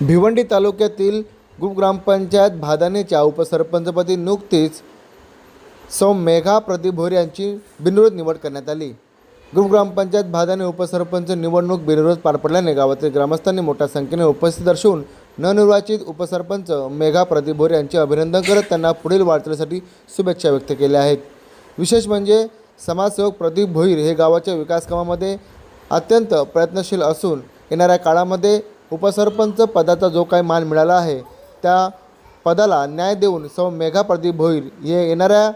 भिवंडी तालुक्यातील गुप ग्रामपंचायत भादानेच्या उपसरपंचपदी नुकतीच सौ मेघा प्रदीप यांची बिनविरोध निवड करण्यात आली. गुप ग्रामपंचायत भादाने उपसरपंच निवडणूक बिनविरोध पार पडल्याने गावातील ग्रामस्थांनी मोठ्या संख्येने उपस्थित दर्शवून नवनिर्वाचित उपसरपंच मेघा प्रदीप यांचे अभिनंदन करत त्यांना पुढील वाटचालीसाठी शुभेच्छा व्यक्त केल्या आहेत. विशेष म्हणजे समाजसेवक प्रदीप भोईर हे गावाच्या विकासकामामध्ये अत्यंत प्रयत्नशील असून येणाऱ्या काळामध्ये उपसरपंच पदाचा जो काही मान मिळाला आहे त्या पदाला न्याय देऊन सौ मेघा प्रदीप भोईर हे येणाऱ्या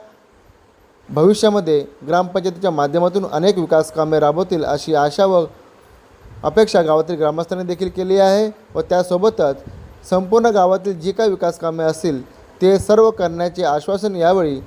भविष्यामध्ये ग्रामपंचायतीच्या माध्यमातून अनेक विकास कामे राबवतील अशी आशा व अपेक्षा गावातील ग्रामस्थांनी देखील केली आहे व त्यासोबतच संपूर्ण गावातील जी काही विकास कामे असतील ते सर्व करण्याचे आश्वासन यावेळी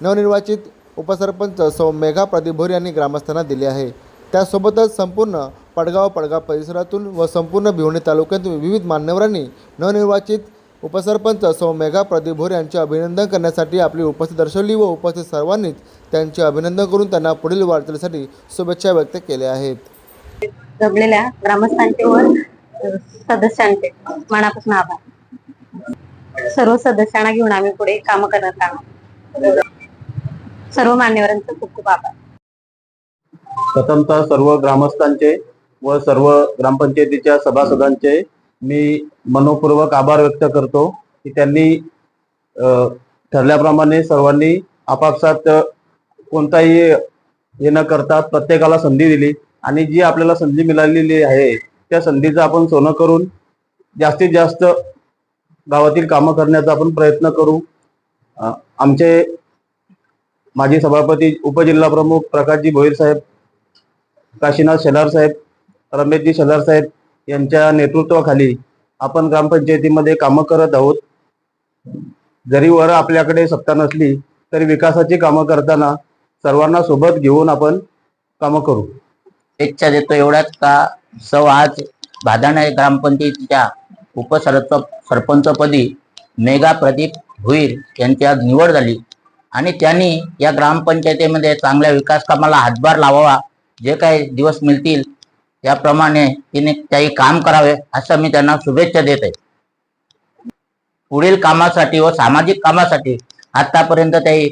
नवनिर्वाचित उपसरपंच सौ मेघा प्रदीप भोर यांनी ग्रामस्थांना दिले आहे. त्यासोबतच संपूर्ण पडगाव पडगाव परिसरातून व संपूर्ण भिवणी तालुक्यातून विविध मान्यवरांनी नवनिर्वाचित उपसरपंच सौ मेघा प्रदीप भोर यांचे अभिनंदन करण्यासाठी आपली उपस्थिती दर्शवली व उपस्थित सर्वांनीच त्यांचे अभिनंदन करून त्यांना पुढील वाटचालीसाठी शुभेच्छा व्यक्त केल्या आहेत. जमलेल्या ग्रामस्थांचे व सदस्यांचे मनापासून आभार. सर्व सदस्यांना घेऊन आम्ही पुढे काम करत आहोत. सर्व मान्यवरांचे खूप खूप आभार. प्रथमतः सर्व ग्रामस्थांचे व सर्व ग्रामपंचायतीच्या सभासदांचे मी मनोपूर्वक आभार व्यक्त करतो की त्यांनी ठरल्याप्रमाणे सर्वांनी आपापसात कोणताही हे न करता प्रत्येकाला संधी दिली आणि जी आपल्याला संधी मिळालेली आहे त्या संधीचं आपण सोनं करून जास्तीत जास्त गावातील कामं करण्याचा आपण प्रयत्न करू. आमचे माजी सभापती उपजिल्हाप्रमुख प्रकाशजी भोईर साहेब काशीनाथ शेलार साहेब रमेशजी शेलार साहेब यांच्या नेतृत्वाखाली आपण ग्रामपंचायतीमध्ये कामं करत आहोत. जरी वर आपल्याकडे सत्ता नसली तरी विकासाची कामं करताना सर्वांना सोबत घेऊन आपण कामं करू. शुभेच्छा देतो एवढ्याच का? सौ आज भादाणा ग्रामपंचायतीच्या उपसरप सरपंचपदी मेघा प्रदीप भुईर यांची आज निवड झाली. आणि त्यांनी या ग्रामपंचायतीमध्ये चांगल्या विकास कामाला हातभार लावावा जे काही दिवस मिळतील त्याप्रमाणे तिने काही काम करावे असं मी त्यांना शुभेच्छा देत आहे. पुढील कामासाठी व सामाजिक कामासाठी आतापर्यंत त्याही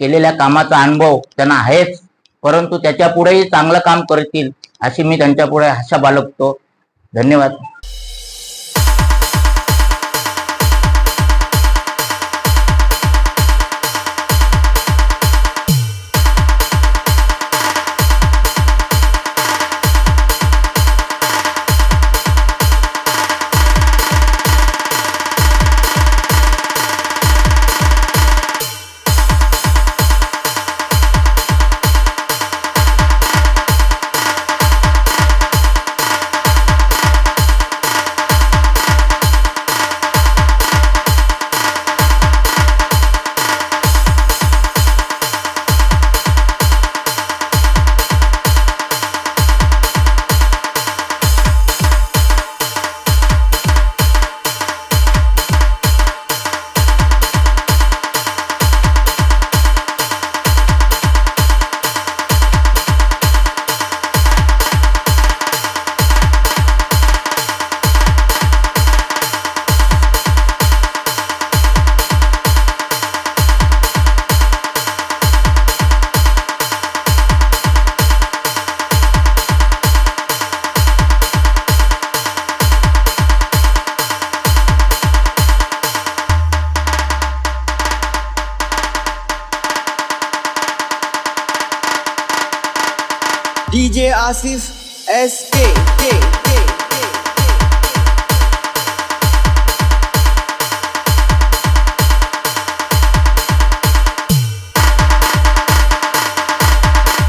केलेल्या कामाचा अनुभव त्यांना आहेच परंतु त्याच्या पुढेही चांगलं काम करतील अशी मी त्यांच्या पुढे आशा बाळगतो. धन्यवाद. DJ Asif SK. K, K.